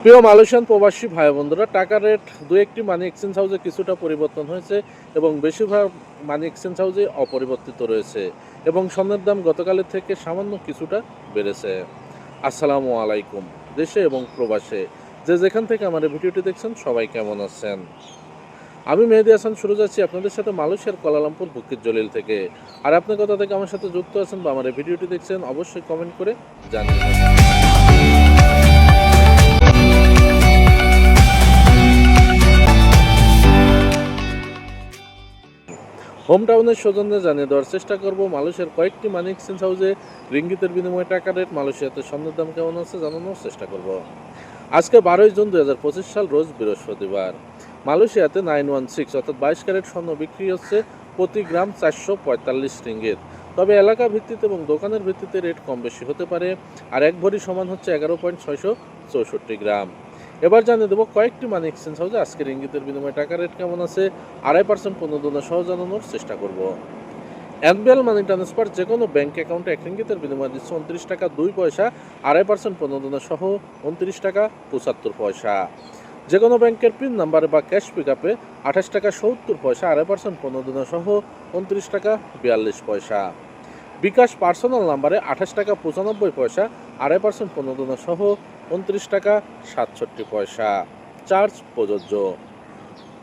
প্রিয় মালয়েশিয়ান প্রবাসী ভাই বন্ধুরা টাকা রেট দু একটি মানি এক্সচেঞ্জ হাউসে কিছুটা পরিবর্তন হয়েছে এবং বেশিরভাগ মানি এক্সচেঞ্জ হাউসে অপরিবর্তিত রয়েছে এবং স্বর্ণের দাম গতকালের থেকে সামান্য কিছুটা বেড়েছে। আসসালামু আলাইকুম, দেশে এবং প্রবাসে। যে যেখান থেকে আমার ভিডিওটি দেখছেন, সবাই কেমন আছেন? আমি মেহেদি হাসান, শুরু যাচ্ছি আপনাদের সাথে মালয়েশিয়ার কলালামপুর বুকির জলিল থেকে। আর আপনি কথা থেকে আমার সাথে যুক্ত আছেন বা আমার ভিডিওটি দেখছেন, অবশ্যই কমেন্ট করে জানিয়ে হোম টাউনের সৌজন্যে জানিয়ে দেওয়ার চেষ্টা করব। মালয়েশিয়ার কয়েকটি মানি এক্সচেঞ্জ হাউসে রিঙ্গিতের বিনিময়ে টাকা রেট মালয়েশিয়াতে স্বর্ণের দাম কেমন আছে জানানোর চেষ্টা করব। আজকে বারোই জুন দু হাজার পঁচিশ সাল, রোজ বৃহস্পতিবার। মালয়েশিয়াতে নাইন ওয়ান সিক্স অর্থাৎ বাইশ ক্যারেট স্বর্ণ বিক্রি হচ্ছে প্রতি গ্রাম চারশো পঁয়তাল্লিশ রিঙ্গিত। তবে এলাকা ভিত্তিতে এবং দোকানের ভিত্তিতে রেট কম বেশি হতে পারে। আর এক ভরি সমান হচ্ছে এগারো পয়েন্ট ছয়শো চৌষট্টি গ্রাম। এবার জানিয়ে দেবো কয়েকটি মানি এক্সচেঞ্জ হাউসে আজকের ইঙ্গিতের বিনিময়ে টাকা রেট কেমন আছে, আড়াই পার্সেন্ট প্রণোদনা সহ জানানোর চেষ্টা করব। এনবিএল মানি ট্রান্সফার যে কোনো ব্যাঙ্ক অ্যাকাউন্টে এক ইঙ্গিতের বিনিময়ে দিচ্ছে উনত্রিশ টাকা, দুই পয়সা, আড়াই পার্সেন্ট প্রণোদনা সহ উনত্রিশ টাকা, পঁচাত্তর পয়সা। যে কোনো ব্যাংকের পিন নাম্বারে বা ক্যাশ পিক আপে আঠাশ টাকা, সত্তর পয়সা, আড়াই পার্সেন্ট প্রণোদনা সহ উনত্রিশ টাকা, বিয়াল্লিশ পয়সা। বিকাশ পার্সোনাল নাম্বারে আঠাশ টাকা, পঁচানব্বই পয়সা, আড়াই পার্সেন্ট প্রণোদনা সহ উনত্রিশ টাকা সাতষট্টি পয়সা। চার্জ প্রযোজ্য।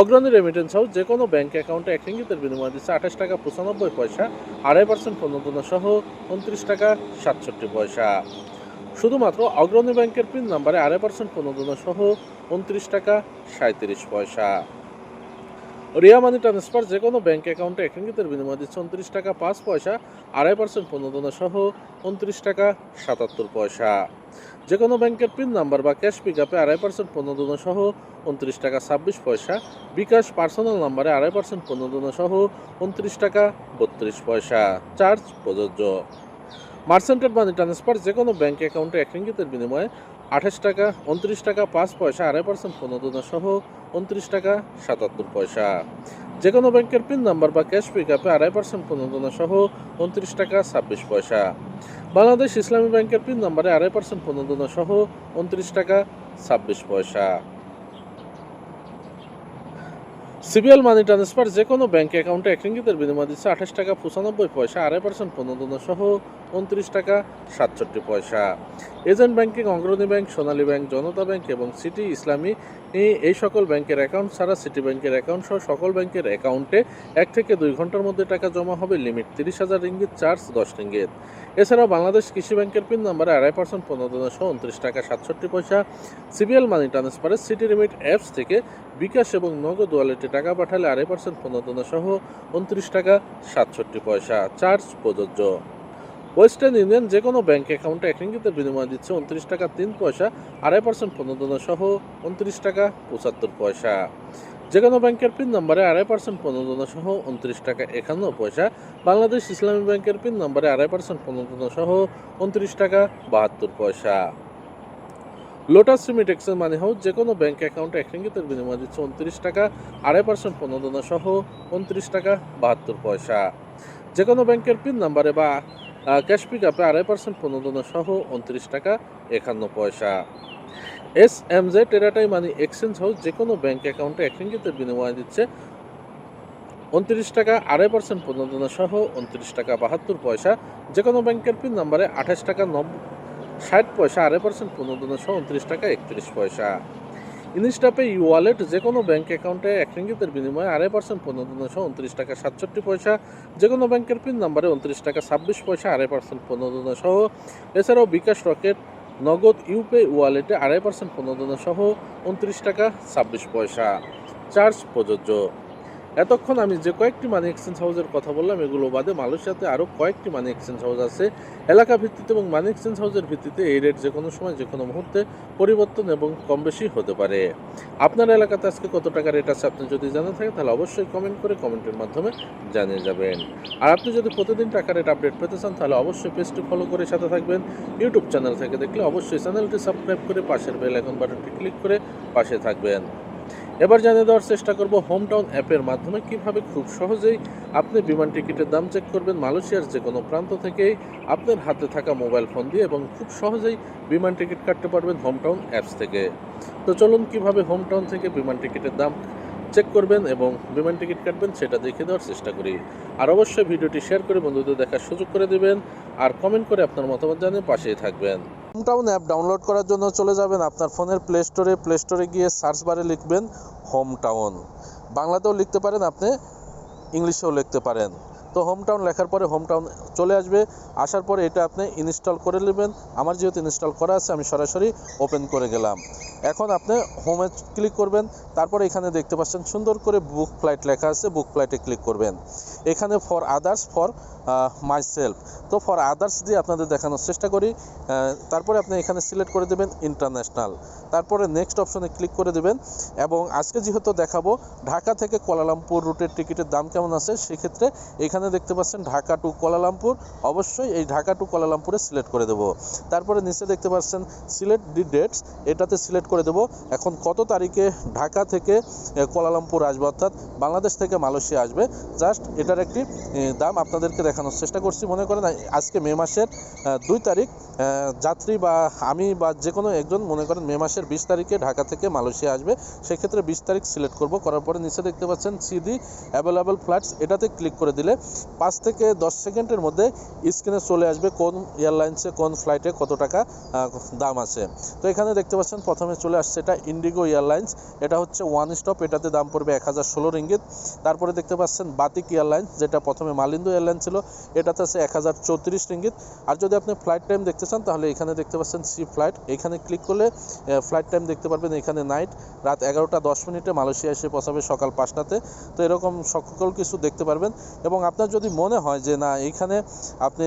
অগ্রণী রেমিটেন্স হাউস যে কোনো ব্যাঙ্ক অ্যাকাউন্টে এক ইঙ্গিতের বিনিময় দিচ্ছে আঠাশ টাকা পঁচানব্বই পয়সা, আড়াই পার্সেন্ট পণ্যপূর্ণ সহ উনত্রিশ টাকা সাতষট্টি পয়সা। শুধুমাত্র অগ্রণী ব্যাংকের পিন নাম্বারে আড়াই পার্সেন্ট পণ্যপূর্ণ সহ উনত্রিশ টাকা সাঁত্রিশ পয়সা। রিয়া মানি ট্রান্সফার যে কোনো ব্যাঙ্ক অ্যাকাউন্টে এক রিঙ্গিতের বিনিময় দিচ্ছে উনত্রিশ টাকা পাঁচ পয়সা, আড়াই পার্সেন্ট প্রণোদনা সহ উনত্রিশ টাকা সাতাত্তর পয়সা। যে কোনো ব্যাংকের পিন নাম্বার বা ক্যাশ পিক আপে আড়াই পার্সেন্ট প্রণোদনা সহ উনত্রিশ টাকা ছাব্বিশ পয়সা, বিকাশ পার্সোনাল নাম্বারে আড়াই পার্সেন্ট প্রণোদনা সহ উনত্রিশ টাকা বত্রিশ পয়সা। চার্জ প্রযোজ্য। মার্সেন্টেড মানি ট্রান্সফার যে কোনো ব্যাঙ্ক অ্যাকাউন্টে এক রিঙ্গিতের বিনিময়ে আঠাশ টাকা, উনত্রিশ টাকা পাঁচ পয়সা, আড়াই পার্সেন্ট প্রণোদনা সহ উনত্রিশ টাকা সাতাত্তর পয়সা। যে কোনো ব্যাংকের পিন নাম্বার বা ক্যাশ পিক আপে আড়াই পার্সেন্ট প্রণোদনা সহ উনত্রিশ টাকা ছাব্বিশ পয়সা। বাংলাদেশ ইসলামী ব্যাংকের পিন নাম্বারে আড়াই পার্সেন্ট প্রণোদনা সহ উনত্রিশ টাকা ছাব্বিশ পয়সা। সিবিএল মানি ট্রান্সফার যে কোনো ব্যাংক অ্যাকাউন্টে এক রিঙ্গিতের বিনিময় দিচ্ছে আঠাশ টাকা পঁচানব্বই পয়সা, আড়াই পার্সেন্ট প্রণোদনা সহ উনত্রিশ টাকা, সাতষট্টি পয়সা। Agent banking, Agrani bank, Sonali bank, Janata bank এবং সিটি ইসলামী, এই- সকল ব্যাংকের অ্যাকাউন্ট ছাড়া সিটি ব্যাংকের অ্যাকাউন্ট সহ সকল ব্যাংকের অ্যাকাউন্টে এক থেকে দুই ঘণ্টার মধ্যে টাকা জমা হবে। লিমিট তিরিশ হাজার রিঙ্গিত চার্জ দশ রিঙ্গিত। এছাড়াও বাংলাদেশ কৃষি ব্যাংকের পিন নাম্বারে আড়াই পার্সেন্ট পনেরো প্রণোদনা সহ উনত্রিশ টাকা, সাতষট্টি পয়সা। সিবিএল মানি ট্রান্সফারে সিটি লিমিট অ্যাপস থেকে বিকাশ এবং নগদ ওয়ালেটে টাকা পাঠালে আড়াই পার্সেন্ট পনেরো প্রণোদনা সহ উনত্রিশ টাকা, সাতষট্টি পয়সা। চার্জ প্রযোজ্য। ওয়েস্টার্ন ইউনিয়ন যে কোনো ব্যাঙ্ক অ্যাকাউন্টে এক রিঙ্গিতের বিনিময় দিচ্ছে উনত্রিশ টাকা তিন পয়সা, আড়াই পার্সেন্ট প্রণোদনা সহ উনত্রিশ টাকা পঁচাত্তর পয়সা। যে কোনো ব্যাংকের পিন নাম্বারে আড়াই পার্সেন্ট প্রণোদনা সহ উনত্রিশ টাকা একান্ন পয়সা, বাংলাদেশ ইসলামী ব্যাংকের পিন নাম্বারে আড়াই পার্সেন্ট প্রণোদনা সহ উনত্রিশ টাকা বাহাত্তর পয়সা। লোটাস রিমিটেক্সের মানি হাউস যে কোনো ব্যাঙ্ক অ্যাকাউন্টে এক রিঙ্গিতের বিনিময় দিচ্ছে উনত্রিশ টাকা, আড়াই পার্সেন্ট প্রণোদনা সহ উনত্রিশ টাকা বাহাত্তর পয়সা। যে কোনো ব্যাংকের পিন নাম্বারে বা ক্যাশ পিক আপে আড়াই পার্সেন্ট প্রণোদনা সহ উনত্রিশ টাকা একান্ন পয়সা। এস এম জে টেরাটাই মানি এক্সচেঞ্জ হাউস যে কোনো ব্যাংক অ্যাকাউন্টে এক রিঙ্গিতের বিনিময় দিচ্ছে উনত্রিশ টাকা, আড়াই পার্সেন্ট প্রণোদনা সহ উনত্রিশ টাকা বাহাত্তর পয়সা। যে কোনো ব্যাংকের পিন নাম্বারে আঠাশ টাকা নব্বই ষাট পয়সা, আড়াই পার্সেন্ট প্রণোদনা সহ উনত্রিশ টাকা একত্রিশ পয়সা। ইনস্টাপে ই ওয়ালেট যে কোনো ব্যাঙ্ক অ্যাকাউন্টে এক রিঙ্গিতের বিনিময়ে আড়াই পার্সেন্ট পনেরো দুশো উনত্রিশ টাকা সাতষট্টি পয়সা যে কোনো ব্যাংকের পিন নাম্বারে উনত্রিশ টাকা ছাব্বিশ পয়সা আড়াই পার্সেন্ট পনেরো সহ। এছাড়াও বিকাশ রকেট, নগদ ইউপে ওয়ালেটে আড়াই পার্সেন্ট পনেরো সহ উনত্রিশ টাকা ছাব্বিশ পয়সা। চার্জ প্রযোজ্য। এতক্ষণ আমি যে কয়েকটি মানি এক্সচেঞ্জ হাউসের কথা বললাম, এগুলো বাদে মালয়েশিয়াতে আরও কয়েকটি মানি এক্সচেঞ্জ হাউস আছে। এলাকা ভিত্তিতে এবং মানি এক্সচেঞ্জ হাউসের ভিত্তিতে এই রেট যে কোনো সময় যে কোনো মুহূর্তে পরিবর্তন এবং কম বেশি হতে পারে। আপনার এলাকাতে আজকে কত টাকা রেট আছে আপনি যদি জানা থাকেন, তাহলে অবশ্যই কমেন্ট করে কমেন্টের মাধ্যমে জানিয়ে যাবেন। আর আপনি যদি প্রতিদিন টাকা রেট আপডেট পেতে চান, তাহলে অবশ্যই পেজটি ফলো করে সাথে থাকবেন। ইউটিউব চ্যানেল থেকে দেখলে অবশ্যই চ্যানেলটি সাবস্ক্রাইব করে পাশের বেল আইকন বাটনটি ক্লিক করে পাশে থাকবেন। এবার জানিয়ে দেওয়ার চেষ্টা করব হোম টাউন অ্যাপের মাধ্যমে কীভাবে খুব সহজেই আপনি বিমান টিকিটের দাম চেক করবেন মালয়েশিয়ার যে কোনো প্রান্ত থেকেই আপনার হাতে থাকা মোবাইল ফোন দিয়ে এবং খুব সহজেই বিমান টিকিট কাটতে পারবেন হোম টাউন অ্যাপস থেকে। তো চলুন কীভাবে হোম টাউন থেকে বিমান টিকিটের দাম চেক করবেন এবং বিমান টিকিট কাটবেন সেটা দেখে দেওয়ার চেষ্টা করি। আর অবশ্যই ভিডিওটি শেয়ার করে বন্ধুদের দেখার সুযোগ করে দেবেন, আর কমেন্ট করে আপনার মতামত জানিয়ে পাশেই থাকবেন। হোম টাউন অ্যাপ ডাউনলোড করার জন্য চলে যাবেন আপনার ফোনের প্লে স্টোরে প্লে স্টোরে গিয়ে সার্চ বারে লিখবেন হোমটাউন বাংলাতেও লিখতে পারেন আপনি, ইংলিশেও লিখতে পারেন। তো হোমটাউন লেখার পরে হোমটাউন চলে আসবে। আসার পরে এটা আপনি ইনস্টল করে নেবেন। আমার যেহেতু ইনস্টল করা আছে, আমি সরাসরি ওপেন করে গেলাম। এখন আপনি হোমে ক্লিক করবেন, তারপরে এখানে দেখতে পাচ্ছেন সুন্দর করে বুক ফ্লাইট লেখা আছে বুক ফ্লাইটে ক্লিক করবেন। এখানে for others for myself তো ফর আদার্স দিয়ে আপনাদের দেখানোর চেষ্টা করি তারপরে আপনি এখানে সিলেক্ট করে দেবেন ইন্টারন্যাশনাল তারপরে নেক্সট অপশনে ক্লিক করে দেবেন, এবং আজকে যেহেতু দেখাবো, ঢাকা থেকে কোয়ালালামপুর রুটের টিকিটের দাম কেমন আছে, সেক্ষেত্রে এখানে দেখতে পাচ্ছেন ঢাকা টু কোয়ালালামপুর অবশ্যই এই ঢাকা টু কোয়ালালামপুরে সিলেক্ট করে দেবো। তারপরে নিচে দেখতে পাচ্ছেন সিলেক্ট দি ডেটস এটাতে সিলেক্ট করে দেবো। এখন কত তারিখে ঢাকা থেকে এ, কোয়ালালামপুর আসবে অর্থাৎ বাংলাদেশ থেকে মালয়েশিয়া আসবে। জাস্ট এটার একটি দাম আপনাদেরকে দেখানোর চেষ্টা করছি। মনে করেন আজকে মে মাসের দুই তারিখ যাত্রী বা আমি বা যে কোনো একজন মনে করেন মে মাসের বিশ তারিখে ঢাকা থেকে মালয়েশিয়া আসবে। সেক্ষেত্রে বিশ তারিখ সিলেক্ট করব। করার পরে নিচে দেখতে পাচ্ছেন সিডি অ্যাভেলেবল ফ্লাইটস এটাতে ক্লিক করে দিলে পাঁচ থেকে দশ সেকেন্ডের মধ্যে স্ক্রিনে চলে আসবে কোন এয়ারলাইন্সে কোন ফ্লাইটে কত টাকা দাম আছে। তো এখানে দেখতে পাচ্ছেন প্রথমে চলে আসছে, এটা ইন্ডিগো এয়ারলাইন্স এটা হচ্ছে ওয়ান স্টপ এটাতে দাম পড়বে এক হাজার ষোলো রিঙ্গিত। তারপরে দেখতে পাচ্ছেন বাতিক এয়ারলাইন্স যেটা প্রথমে মালিন্দু এয়ারলাইন্স ছিল, এটাতে আছে এক হাজার চৌত্রিশ রিঙ্গিত। আর যদি আপনি ফ্লাইট টাইম দেখতে চান, তাহলে এখানে দেখতে পাচ্ছেন সি ফ্লাইট এখানে ক্লিক করলে ফ্লাইট টাইম দেখতে পারবেন এখানে নাইট রাত এগারোটা দশ মিনিটে মালয়েশিয়া এসে পৌঁছাবে সকাল পাঁচটাতে। তো এরকম সকল কিছু দেখতে পারবেন। এবং আপনার যদি মনে হয় যে না এইখানে আপনি